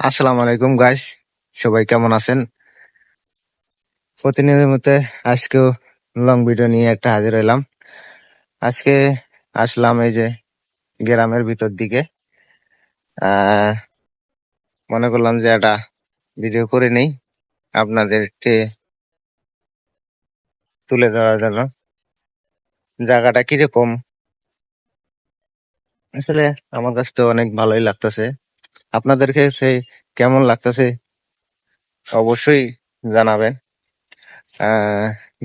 আসসালামু আলাইকুম গাইস সবাই কেমন আছেন? প্রতিনিয়তের মতে আজকেও লং ভিডিও নিয়ে একটা হাজির হইলাম। আজকে আসলাম এই যে গ্রামের ভিতর দিকে। মনে করলাম যে একটা ভিডিও করে নেই আপনাদেরকে তুলে ধরার জন্য। জায়গাটা কীরকম? আসলে আমার কাছে তো অনেক ভালোই লাগতেছে। আপনাদেরকে সে কেমন লাগতেছে অবশ্যই জানাবেন।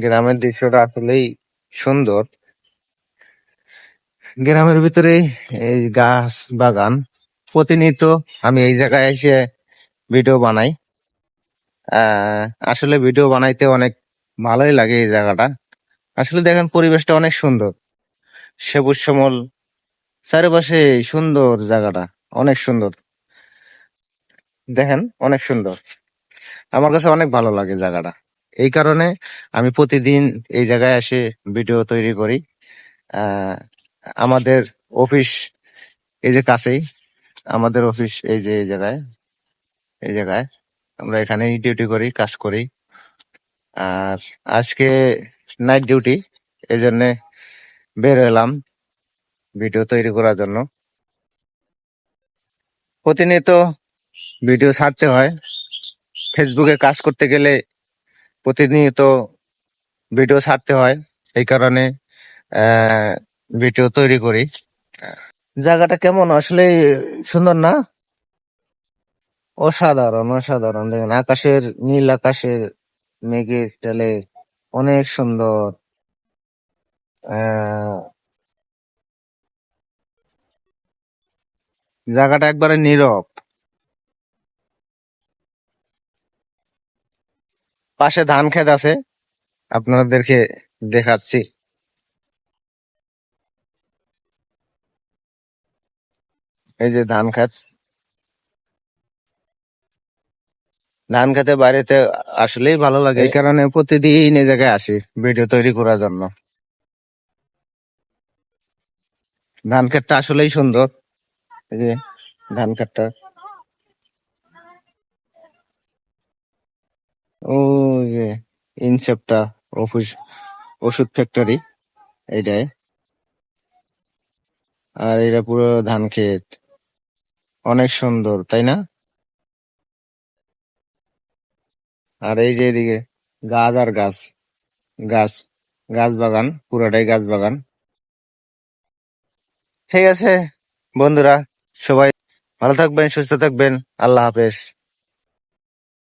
গ্রামের দৃশ্যটা আসলেই সুন্দর। গ্রামের ভিতরে এই গাছ বাগান প্রতিনিয়ত আমি এই জায়গায় এসে ভিডিও বানাই। আসলে ভিডিও বানাইতে অনেক ভালোই লাগে এই জায়গাটা। আসলে দেখেন পরিবেশটা অনেক সুন্দর। সবুজ সমল, চারিপাশে সুন্দর জায়গাটা, অনেক সুন্দর। দেখেন, অনেক সুন্দর। আমার কাছে অনেক ভালো লাগে জায়গাটা। এই কারণে আমি প্রতিদিন এই জায়গায় এসে ভিডিও তৈরি করি। আমাদের অফিস এই যে কাছেই, আমাদের অফিস এই যে এই জায়গায় এই জায়গায় আমরা এখানেই ডিউটি করি, কাজ করি। আর আজকে নাইট ডিউটি এই জন্যে বের হলাম ভিডিও তৈরি করার জন্য। প্রতিনিয়ত ভিডিও ছাড়তে হয়। ফেসবুকে কাজ করতে গেলে প্রতিনিয়ত ভিডিও ছাড়তে হয়। এই কারণে ভিডিও তৈরি করি। জায়গাটা কেমন? আসলে সুন্দর না? অসাধারণ অসাধারণ। দেখেন, আকাশের নীল আকাশের মেঘের ডালে অনেক সুন্দর জায়গাটা একবারে নীরব। পাশে ধান ক্ষেত আছে। আপনাদেরকে দেখাচ্ছি। এই যে ধান খেত ধান খেতে বাড়িতে আসলেই ভালো লাগে। এই কারণে প্রতিদিন এই জায়গায় আসি ভিডিও তৈরি করার জন্য। ধান খেতটা আসলেই সুন্দর। এই যে ধান ক্ষেতটা। ও যে ইনসেপ্টা অফিস ওষুধ ফ্যাক্টরি এইটাই। আর এটা পুরো ধান ক্ষেত। অনেক সুন্দর, তাই না? আর এই যে এদিকে গাছ আর গাছ গাছ গাছ বাগান, পুরোটাই গাছ বাগান। ঠিক আছে, বন্ধুরা, সবাই ভালো থাকবেন, সুস্থ থাকবেন, আল্লাহ হাফেজ।